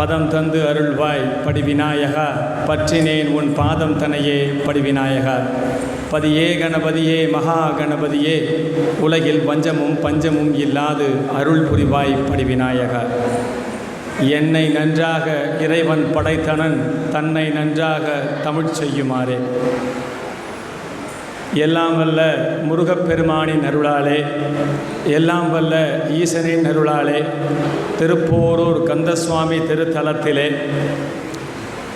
பதம் தந்து அருள்வாய் படிவிநாயகா. பற்றினேன் உன் பாதம் தனையே படிவிநாயகா. பதியே கணபதியே மகா கணபதியே. உலகில் பஞ்சமும் பஞ்சமும் இல்லாது அருள் புரிவாய் படிவிநாயகா. என்னை நன்றாக இறைவன் படைத்தனன் தன்னை நன்றாக தமிழ் செய்யுமாறே. எல்லாம் வல்ல முருகப்பெருமானின் அருளாலே எல்லாம் வல்ல ஈசனின் அருளாலே திருப்போரூர் கந்தசுவாமி திருத்தலத்திலே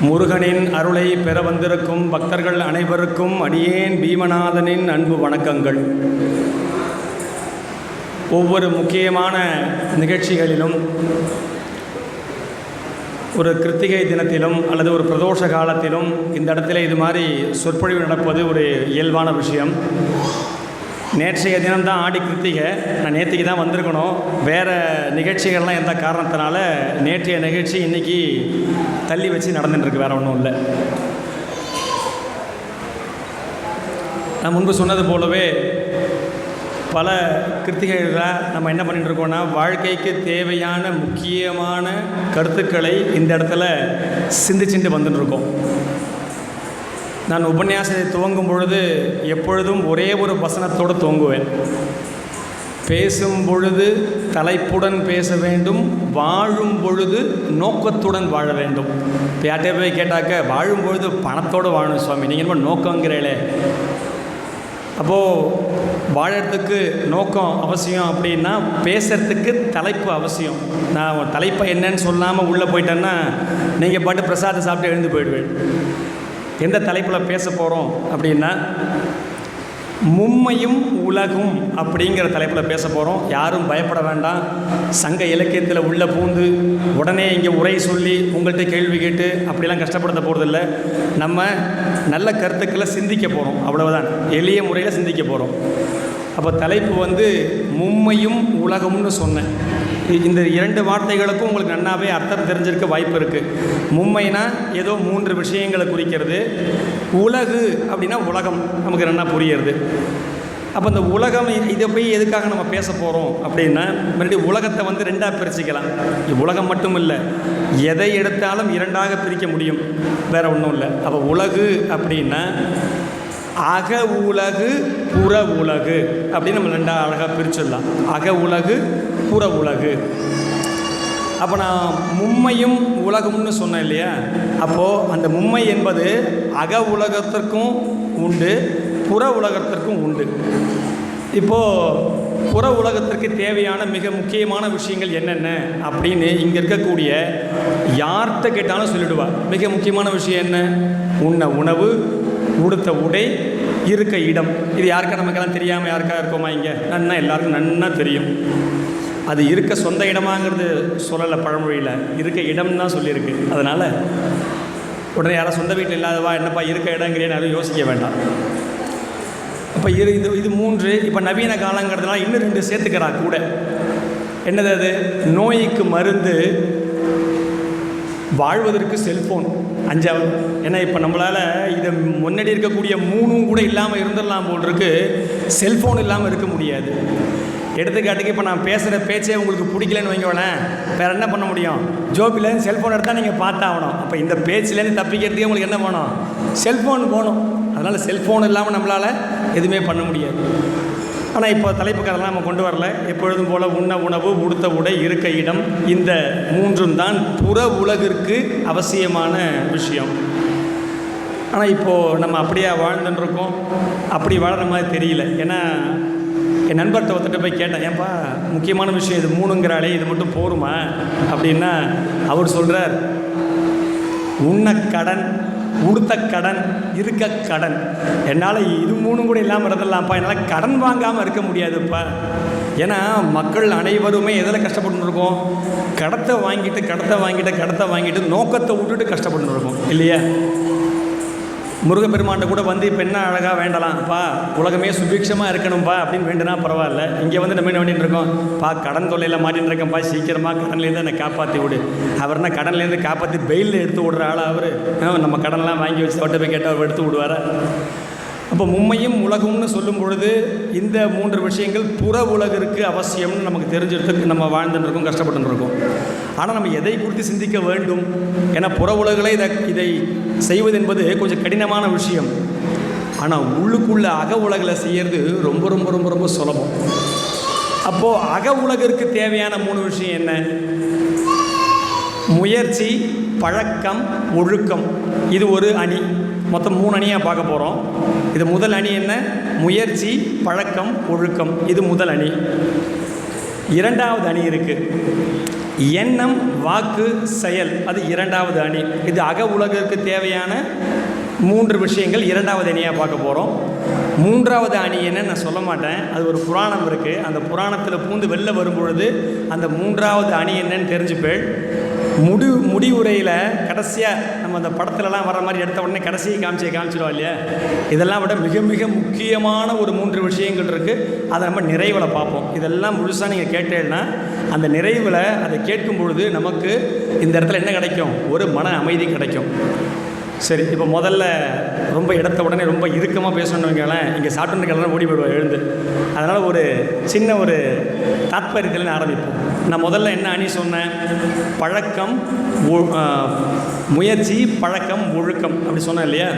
முருகனின் அருளை பெற வந்திருக்கும் பக்தர்கள் அனைவருக்கும் அடியேன் பீமநாதனின் அன்பு வணக்கங்கள். ஒவ்வொரு முக்கியமான நிகழ்ச்சிகளிலும் ஒரு கிருத்திகை தினத்திலும் அல்லது ஒரு பிரதோஷ காலத்திலும் இந்த இடத்துல இது மாதிரி சொற்பொழிவு நடப்பது ஒரு இயல்பான விஷயம். நேற்றைய தினம்தான் ஆடி கிருத்திகை. நான் நேற்றுக்கு தான் வந்திருக்கணும். வேறு நிகழ்ச்சிகள்லாம் எந்த காரணத்தினால நேற்றைய நிகழ்ச்சி இன்றைக்கி தள்ளி வச்சு நடந்துட்டுருக்கு வேறு ஒன்றும் இல்லை. நான் முன்பு சொன்னது போலவே பல கிருத்திகைகளில் நம்ம என்ன பண்ணிட்டு இருக்கோம்னா வாழ்க்கைக்கு தேவையான முக்கியமான கருத்துக்களை இந்த இடத்துல சிந்திச்சுட்டு வந்துட்டு இருக்கோம் நான் உபன்யாசத்தை துவங்கும் பொழுது எப்பொழுதும் ஒரே ஒரு வசனத்தோடு துவங்குவேன். பேசும் பொழுது தலைப்புடன் பேச வேண்டும் வாழும் பொழுது நோக்கத்துடன் வாழ வேண்டும். இப்போ யார்கிட்ட போய் கேட்டாக்க வாழும் பொழுது பணத்தோடு வாழணும் சுவாமி நீங்கள் என்ன நோக்கங்கிறீங்களே. அப்போது வாழறதுக்கு நோக்கம் அவசியம் அப்படின்னா பேசுகிறதுக்கு தலைப்பு அவசியம். நான் தலைப்பை என்னன்னு சொல்லாமல் உள்ளே போயிட்டேன்னா நீங்கள் பாட்டு பிரசாதம் சாப்பிட்டு எழுந்து போயிடுவேன். எந்த தலைப்பில் பேச போகிறோம் அப்படின்னா மும்மையும் உலகும் அப்படிங்கிற தலைப்பில் பேச போகிறோம் யாரும் பயப்பட வேண்டாம். சங்க இலக்கியத்தில் உள்ள பூந்து உடனே இங்கே உரை சொல்லி உங்கள்கிட்ட கேள்வி கேட்டு அப்படிலாம் கஷ்டப்படுத்த போகிறதில்ல நம்ம நல்ல கருத்துக்களை சிந்திக்க போகிறோம் அவ்வளவுதான். எளிய முறையில் சிந்திக்க போகிறோம் அப்போ தலைப்பு வந்து மும்மையும் உலகம்னு சொன்னேன். இந்த இரண்டு வார்த்தைகளுக்கும் உங்களுக்கு நன்னாவே அர்த்தம் தெரிஞ்சிருக்க வாய்ப்பு இருக்குது மும்மைனா ஏதோ மூன்று விஷயங்களை குறிக்கிறது. உலகு அப்படின்னா உலகம் நமக்கு நன்னா புரியுறது. அப்போ இந்த உலகம் இதை போய் எதுக்காக நம்ம பேச போகிறோம் அப்படின்னா மறுபடியும் உலகத்தை வந்து ரெண்டாக பிரிச்சுக்கலாம். இது உலகம் மட்டும் இல்லை எதை எடுத்தாலும் இரண்டாக பிரிக்க முடியும். வேற ஒன்றும் இல்லை. அப்போ உலகு அப்படின்னா அக உலகு புற உலகு அப்படின்னு நம்ம ரெண்டா அழகாக பிரிச்சிடலாம். அக உலகு புற உலகு. அப்போ நான் மும்மையும் உலகம்னு சொன்னேன் இல்லையா? அப்போது அந்த மும்மை என்பது அக உலகத்திற்கும் உண்டு புற உலகத்திற்கும் உண்டு. இப்போது புற உலகத்திற்கு தேவையான மிக முக்கியமான விஷயங்கள் என்னென்ன அப்படின்னு இங்கே இருக்கக்கூடிய யார்கிட்ட கேட்டாலும் சொல்லிடுவா. மிக முக்கியமான விஷயம் என்ன? உண்ண உணவு உடுத்த உடை இருக்க இடம். இது யாருக்கா நமக்கெல்லாம் தெரியாமல் யாருக்கா இருக்கோமா இங்கே? நன்னா எல்லாருக்கும் நன்னா தெரியும். அது இருக்க சொந்த இடமாங்கிறது சொல்லலை பழமொழியில். இருக்க இடம் தான் சொல்லியிருக்கு. அதனால் உடனே யாரும் சொந்த வீட்டில் இல்லாதவா என்னப்பா இருக்க இடங்கிறேன்னு யாரும் யோசிக்க வேண்டாம். அப்போ இரு இது இது மூன்று இப்போ நவீன காலங்கிறதுனால இன்னும் ரெண்டு சேர்த்துக்கிறா கூட. என்னது அது? நோய்க்கு மருந்து வாழ்வதற்கு செல்ஃபோன் அஞ்சாவது ஏன்னா இப்போ நம்மளால் இதை முன்னாடி இருக்கக்கூடிய மூணும் கூட இல்லாமல் இருந்துடலாம் போல் இருக்கு. செல்ஃபோன் இல்லாமல் இருக்க முடியாது. எடுத்துக்காட்டுக்கு இப்போ நான் பேசுகிற பேச்சே உங்களுக்கு பிடிக்கலன்னு வைங்களேன். வேறு என்ன பண்ண முடியும்? ஜோபிலேருந்து செல்ஃபோன் எடுத்தால் நீங்கள் பார்த்தாகணும் அப்போ இந்த பேச்சிலேருந்து தப்பிக்கிறதுக்கே உங்களுக்கு என்ன வேணும்? செல்ஃபோன் போகணும் அதனால் செல்ஃபோன் இல்லாமல் நம்மளால் எதுவுமே பண்ண முடியாது. ஆனால் இப்போ தலைப்புக்கு அதெல்லாம் நம்ம கொண்டு வரல. எப்பொழுதும் போல உண்ண உணவு உடுத்த உடை இருக்க இடம் இந்த மூன்றும் தான் புற உலகிற்கு அவசியமான விஷயம். ஆனால் இப்போது நம்ம அப்படியே வாழ்ந்துட்டுருக்கோம் அப்படி வாழற மாதிரி தெரியல. ஏன்னா என் நண்பர்கிட்ட ஒருத்தட்ட போய் கேட்டேன் ஏன்பா முக்கியமான விஷயம் இது மூணுங்கிறாளே இது மட்டும் போருமா? அப்படின்னா அவர் சொல்கிறார் உண்ண கடன் உடுத்த கடன் இருக்க கடன் என்னால் இது மூணும் கூட இல்லாமல் இருந்துடலாம்ப்பா. என்னால் கடன் வாங்காமல் இருக்க முடியாதுப்பா. ஏன்னா மக்கள் அனைவருமே எதில் கஷ்டப்பட்டு இருக்கோம் கடத்தை வாங்கிட்டு கடத்தை வாங்கிட்டு கடத்தை வாங்கிட்டு நோக்கத்தை விட்டுட்டு கஷ்டப்பட்டு இருக்கோம் இல்லையா? முருகப்பெருமான்ட்ட கூட வந்து இப்போ என்ன அழகாக வேண்டலாம்ப்பா உலகமே சுபிக்ஷமாக இருக்கணும்ப்பா அப்படின்னு வேண்டுனா பரவாயில்ல. இங்கே வந்து நம்ம என்ன வேண்டிட்டு இருக்கோம்? பா கடன் தொல்லையில் மாட்டின்னு இருக்கேன்ப்பா சீக்கிரமாக கடன்லேருந்து என்னை காப்பாற்றி விடு. அவர் கடன்லேருந்து காப்பாற்றி பெயிலில் எடுத்து விடுற ஆளா அவர்? நம்ம கடன்லாம் வாங்கி வச்சு தொட்ட போய் கேட்டால் அவர் எடுத்து விடுவாரா? அப்போ மும்மையும் உலகம்னு சொல்லும் பொழுது இந்த மூன்று விஷயங்கள் புற உலகிற்கு அவசியம்னு நமக்கு தெரிஞ்சிருக்கு நம்ம வாழ்ந்துட்டு இருக்கோம் கஷ்டப்பட்டு இருக்கோம் ஆனால் நம்ம எதை குறித்து சிந்திக்க வேண்டும்? ஏன்னா புற உலகில் இதை இதை செய்வது என்பது கொஞ்சம் கடினமான விஷயம். ஆனால் உள்ளுக்குள்ள அக உலகில் செய்கிறது ரொம்ப ரொம்ப ரொம்ப ரொம்ப சுலபம். அப்போது அக உலகிற்கு தேவையான மூணு விஷயம் என்ன? முயற்சி பழக்கம் ஒழுக்கம். இது ஒரு அணி. மொத்தம் மூணு அணியாக பார்க்க போகிறோம் இது முதல் அணி என்ன? முயற்சி பழக்கம் ஒழுக்கம். இது முதல் அணி. இரண்டாவது அணி இருக்குது எண்ணம் வாக்கு செயல். அது இரண்டாவது அணி. இது அக உலகிற்கு தேவையான மூன்று விஷயங்கள் இரண்டாவது அணியாக பார்க்க போகிறோம் மூன்றாவது அணி என்னன்னு நான் சொல்ல மாட்டேன். அது ஒரு புராணம் இருக்குது அந்த புராணத்தில் பூந்து வெளில வரும்பொழுது அந்த மூன்றாவது அணி என்னன்னு தெரிஞ்சுப்பேள். முடி முடிவுரையில் கடைசியாக நம்ம அந்த படத்துலலாம் வர மாதிரி எடுத்த உடனே கடைசியை காமிச்சு காமிச்சிடுவோம் இல்லையா? இதெல்லாம் விட மிக மிக முக்கியமான ஒரு மூன்று விஷயங்கள் இருக்குது அதை நம்ம நிறைவில் பார்ப்போம். இதெல்லாம் முழுசாக நீங்கள் கேட்டேன்னா அந்த நிறைவில் அதை கேட்கும் பொழுது நமக்கு இந்த இடத்துல என்ன கிடைக்கும்? ஒரு மன அமைதி கிடைக்கும். சரி இப்போ முதல்ல ரொம்ப இடத்த உடனே ரொம்ப இறுக்கமாக பேசணும்னு வைங்களேன். இங்கே சாப்பிட்டு கிளம்ப ஓடி போயிடுவோம் எழுந்து. அதனால் ஒரு சின்ன ஒரு தாத்பரியத்தில் ஆரம்பிப்போம். நான் முதல்ல என்ன அணி சொன்னேன்? பழக்கம் முயற்சி பழக்கம் ஒழுக்கம் அப்படி சொன்னேன் இல்லையா?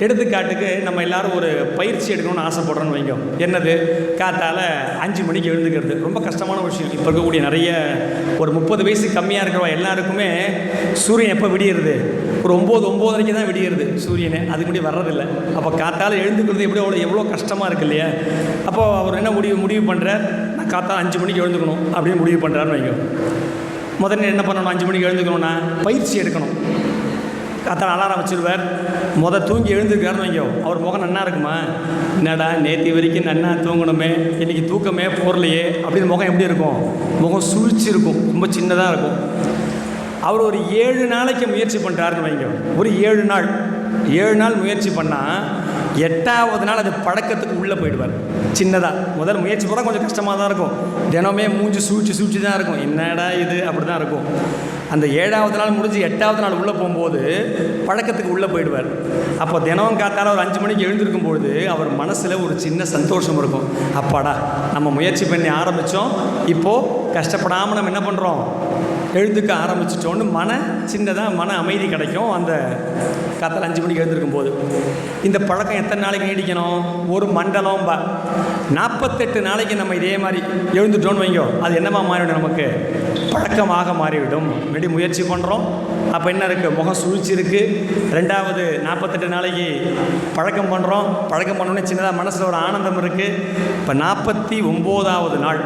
எடுத்துக்காட்டுக்கு நம்ம எல்லாரும் ஒரு பயிற்சி எடுக்கணும்னு ஆசைப்படுறோன்னு வைங்க. என்னது? காத்தால் அஞ்சு மணிக்கு எழுந்துக்கிறது. ரொம்ப கஷ்டமான விஷயம். இப்போ இருக்கக்கூடிய நிறைய ஒரு முப்பது வயசு கம்மியாக இருக்கிறவங்க எல்லாருக்குமே சூரியன் எப்போ விடியிறது? ஒரு ஒம்பது ஒம்போதரைக்கு தான் விடியிறது சூரியனை. அதுக்கு முன்னாடி வர்றதில்லை. அப்போ காத்தால் எழுந்துக்கிறது எப்படி அவ்வளோ எவ்வளோ கஷ்டமாக இருக்கு இல்லையா? அப்போ அவர் என்ன முடிவு முடிவு பண்ணுறார் நான் காத்தால் அஞ்சு மணிக்கு எழுந்துக்கணும் அப்படின்னு முடிவு பண்ணுறாருன்னு வைங்க. முதல்ல என்ன பண்ணணும்? அஞ்சு மணிக்கு எழுந்துக்கணும்னா பயிற்சி எடுக்கணும். காத்தால அலாரம் வச்சிருவார். மொதல் தூங்கி எழுந்திருக்காருன்னு வைங்க. அவர் முகம் நன்னா இருக்குமா? என்னடா நேற்று வரைக்கும் நன்னா தூங்கணுமே. இன்றைக்கி தூக்கமே போரலையே அப்படின்னு முகம் எப்படி இருக்கும்? முகம் சுழிச்சு இருக்கும் ரொம்ப சின்னதாக இருக்கும். அவர் ஒரு ஏழு நாளைக்கு முயற்சி பண்ணுறாருன்னு வைங்க. ஒரு ஏழு நாள். ஏழு நாள் முயற்சி பண்ணால் எட்டாவது நாள் அது பழக்கத்துக்கு உள்ளே போயிடுவார். சின்னதாக முதல் முயற்சி போனால் கொஞ்சம் கஷ்டமாக தான் இருக்கும். தினமே மூஞ்சி சூழ்ச்சி சூழ்ச்சி தான் இருக்கும். என்னடா இது? அப்படி தான் இருக்கும். அந்த ஏழாவது நாள் முடிஞ்சு எட்டாவது நாள் உள்ளே போகும்போது பழக்கத்துக்கு உள்ளே போயிடுவார். அப்போ தினம் காத்தால ஒரு அஞ்சு மணிக்கு எழுந்திருக்கும் பொழுது அவர் மனசில் ஒரு சின்ன சந்தோஷம் இருக்கும். அப்பாடா நம்ம முயற்சி பண்ணி ஆரம்பித்தோம் இப்போது கஷ்டப்படாமல் நம்ம என்ன பண்ணுறோம் எழுந்துக்க ஆரம்பிச்சிட்டோன்னு மன சின்னதாக மன அமைதி கிடைக்கும் அந்த காத்தால் அஞ்சு மணிக்கு எழுந்திருக்கும் போது. இந்த பழக்கம் எத்தனை நாளைக்கு நீடிக்கணும்? ஒரு மண்டலம் பா நாற்பத்தெட்டு நாளைக்கு நம்ம இதே மாதிரி எழுந்துட்டோன்னு வைங்கோ. அது என்னமா மாறிவிடும் நமக்கு? பழக்கமாக மாறிவிடும். முன்னாடி முயற்சி பண்ணுறோம் அப்போ என்ன இருக்குது முகம் சுழிச்சு இருக்குது ரெண்டாவது நாற்பத்தெட்டு நாளைக்கு பழக்கம் பண்ணுறோம் பழக்கம் பண்ணோன்னே சின்னதாக மனசில் ஒரு ஆனந்தம் இருக்குது இப்போ நாற்பத்தி ஒம்போதாவது நாள்.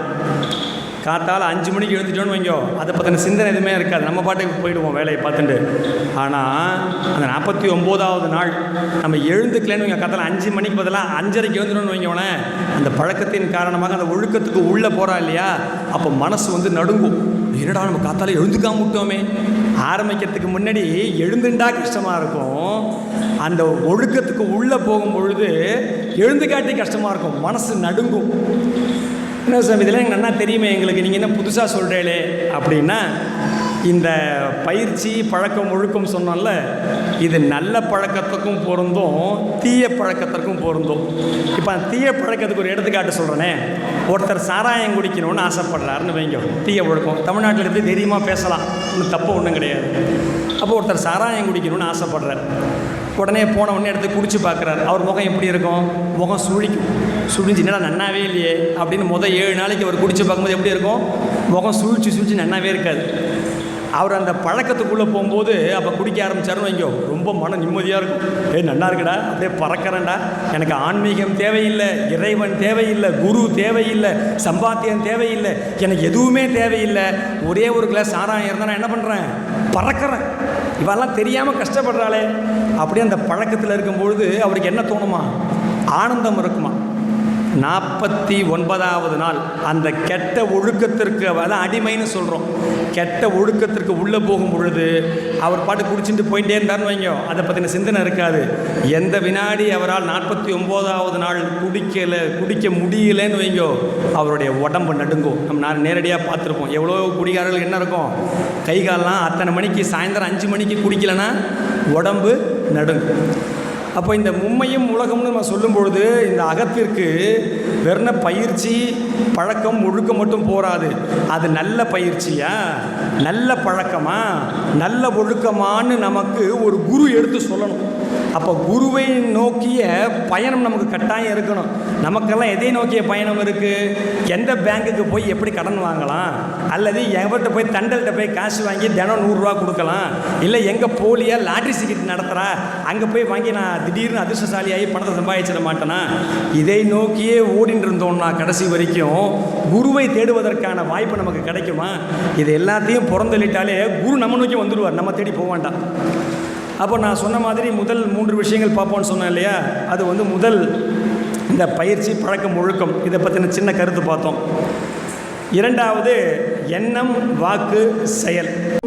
காத்தால் அஞ்சு மணிக்கு எழுந்துட்டோன்னு வைங்கோ அதை பற்றின சிந்தனை எதுவுமே இருக்காது. நம்ம பாட்டுக்கு போயிடுவோம் வேலையை பார்த்துட்டு. ஆனால் அந்த நாற்பத்தி ஒம்போதாவது நாள் நம்ம எழுந்துக்கலன்னு வைங்க காத்தால் அஞ்சு மணிக்கு பதிலாக அஞ்சரைக்கு எழுந்துட்டோன்னு வைங்கோனே அந்த பழக்கத்தின் காரணமாக அந்த ஒழுக்கத்துக்கு உள்ளே போகிறா இல்லையா? அப்போ மனசு வந்து நடுங்கும். என்னடா நம்ம காத்தால எழுந்துக்காம விட்டோமே. ஆரம்பிக்கிறதுக்கு முன்னாடி எழுந்துண்டா கஷ்டமாக இருக்கும். அந்த ஒழுக்கத்துக்கு உள்ளே போகும் பொழுது எழுந்துக்காட்டி கஷ்டமாக இருக்கும். மனசு நடுங்கும். என்ன சாமி இதெல்லாம் எனக்கு நல்லா தெரியுமே எங்களுக்கு நீங்கள் என்ன புதுசாக சொல்கிறீங்களே அப்படின்னா இந்த பயிற்சி பழக்கம் ஒழுக்கம் சொன்னோம்ல இது நல்ல பழக்கத்துக்கும் பொருந்தும் தீய பழக்கத்திற்கும் பொருந்தும். இப்போ தீய பழக்கத்துக்கு ஒரு எடுத்துக்காட்டு சொல்கிறேனே ஒருத்தர் சாராயம் குடிக்கணும்னு ஆசைப்படுறாருன்னு வைங்க. தீய ஒழுக்கம். தமிழ்நாட்டில் இருந்து தைரியமாக பேசலாம். ஒன்றும் தப்பு ஒன்றும் கிடையாது. அப்போ ஒருத்தர் சாராயம் குடிக்கணும்னு ஆசைப்படுறார். உடனே போன உடனே எடுத்து குடிச்சு பார்க்குறாரு. அவர் முகம் எப்படி இருக்கும்? முகம் சுழிக்கும் சுழிஞ்சு என்னடா நன்னாவே இல்லையே அப்படின்னு முதல் ஏழு நாளைக்கு அவர் குடிச்சு பார்க்கும்போது எப்படி இருக்கும்? முகம் சுழிச்சு சுழிச்சு நன்னாவே இருக்காது. அவர் அந்த பழக்கத்துக்குள்ளே போகும்போது அப்போ குடிக்க ஆரம்பிச்சாருன்னு வைங்கோ ரொம்ப மன நிம்மதியாக இருக்கும். ஏய் நல்லா இருக்குடா அப்படியே பறக்கிறேன்டா. எனக்கு ஆன்மீகம் தேவையில்லை இறைவன் தேவையில்லை குரு தேவையில்லை சம்பாத்தியம் தேவையில்லை எனக்கு எதுவுமே தேவையில்லை. ஒரே ஒரு கிளாஸ் ஆறாயிரம் இருந்தால் நான் என்ன பண்ணுறேன் பறக்கிறேன். இவெல்லாம் தெரியாமல் கஷ்டப்படுறாளே. அப்படியே அந்த பழக்கத்தில் இருக்கும்பொழுது அவருக்கு என்ன தோணுமா? ஆனந்தம் இருக்குமா? நாற்பத்தி ஒன்பதாவது நாள். அந்த கெட்ட ஒழுக்கத்திற்கு அதான் அடிமைன்னு சொல்கிறோம் கெட்ட ஒழுக்கத்திற்கு உள்ளே போகும் பொழுது அவர் பாட்டு குடிச்சிட்டு போயிட்டே இருந்தார்னு வைங்க அதை பற்றின சிந்தனை இருக்காது. எந்த வினாடி அவரால் நாற்பத்தி ஒம்போதாவது நாள் குடிக்கலை குடிக்க முடியலன்னு வைங்கோ அவருடைய உடம்பு நடுங்கும். நம்ம நான் நேரடியாக பார்த்துருப்போம். எவ்வளோ குடிகாரர்கள் என்ன இருக்கும்? கை கால்லாம் அத்தனை மணிக்கு சாயந்தரம் அஞ்சு மணிக்கு குடிக்கலைன்னா உடம்பு நடுங்கும். அப்போ இந்த மும்மையும் உலகம்னு நம்ம சொல்லும் பொழுது இந்த அகத்திற்கு வெறும் பயிற்சி பழக்கம் ஒழுக்கம் மட்டும் போராது அது நல்ல பயிற்சியா? நல்ல பழக்கமா? நல்ல ஒழுக்கமான்னு நமக்கு ஒரு குரு எடுத்து சொல்லணும். அப்போ குருவை நோக்கிய பயணம் நமக்கு கட்டாயம் இருக்கணும். நமக்கெல்லாம் எதை நோக்கிய பயணம் இருக்குது எந்த பேங்க்குக்கு போய் எப்படி கடன் வாங்கலாம்? அல்லது எவர்கிட்ட போய் தண்டல்கிட்ட போய் காசு வாங்கி தினம் நூறுரூவா கொடுக்கலாம்? இல்லை எங்கே போலியாக லாட்ரி டிக்கெட் நடத்துகிறா அங்கே போய் வாங்கி நான் திடீர்னு அதிர்ஷ்டசாலியாகி பணத்தை சம்பாதிச்சிட மாட்டேனா? இதை நோக்கியே ஓடிட்டு இருந்தோம்னா கடைசி வரைக்கும். குருவை தேடுவதற்கான வாய்ப்பு நமக்கு கிடைக்குமா? இது எல்லாத்தையும் புறந்தள்ளிட்டாலே குரு நம்ம நோக்கி வந்துடுவார். நம்ம தேடி போக வேண்டாம். அப்போ நான் சொன்ன மாதிரி முதல் மூன்று விஷயங்கள் பார்ப்போம்னு சொன்னேன் இல்லையா? அது வந்து முதல் இந்த பயிற்சி பழக்கம் ஒழுக்கம். இதை பற்றின சின்ன கருத்து பார்த்தோம். இரண்டாவது எண்ணம் வாக்கு செயல்.